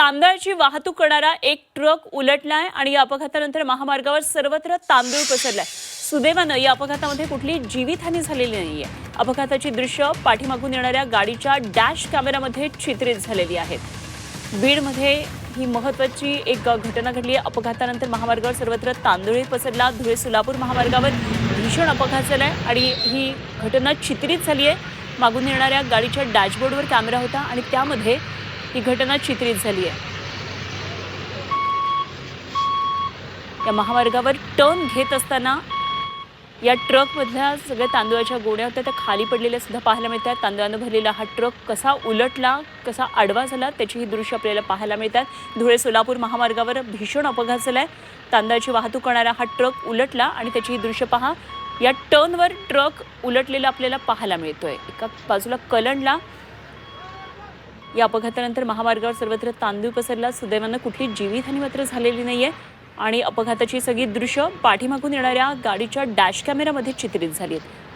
तांदळाची वाहतूक करणारा एक ट्रक उलटलाय आणि या अपघातानंतर महामार्गावर सर्वत्र तांदूळ पसरलाय. सुदैवानं या अपघातामध्ये कुठली जीवितहानी झालेली नाहीये. अपघाताची दृश्य पाठीमागून येणाऱ्या गाडीच्या डॅश कॅमेरामध्ये चित्रित झालेली आहेत. बीडमध्ये ही महत्वाची एक घटना घडली. आहे अपघातानंतर महामार्गावर सर्वत्र तांदूळ पसरला. धुळे सोलापूर महामार्गावर भीषण अपघात झालाय आणि ही घटना चित्रित झाली आहे मागून येणाऱ्या गाडीच्या डॅशबोर्डवर कॅमेरा होता आणि त्यामध्ये ही घटना चित्रित झाली आहे. या महामार्गावर टर्न घेत असताना या ट्रकमधल्या सगळ्या तांदूळाच्या गोण्या होत्या त्या खाली पडलेल्या सुद्धा पाहायला मिळतात. तांदळानं भरलेला हा ट्रक कसा उलटला कसा आडवा झाला त्याची ही दृश्य आपल्याला पाहायला मिळतात. धुळे सोलापूर महामार्गावर भीषण अपघात झाला आहे तांदळाची वाहतूक करणारा हा ट्रक उलटला आणि त्याची ही दृश्य पहा. या टर्नवर ट्रक उलटलेला आपल्याला पाहायला मिळतोय. एका बाजूला कलंडला या अपघातानंतर महामार्गावर सर्वत्र तांदूळ पसरला. सुदैवानं कुठली जीवितहानी मात्र झालेली नाहीये. आणि अपघाताची सगळी दृश्य पाठीमागून येणाऱ्या गाडीच्या डॅश कॅमेऱ्यामध्ये चित्रित झाली आहेत.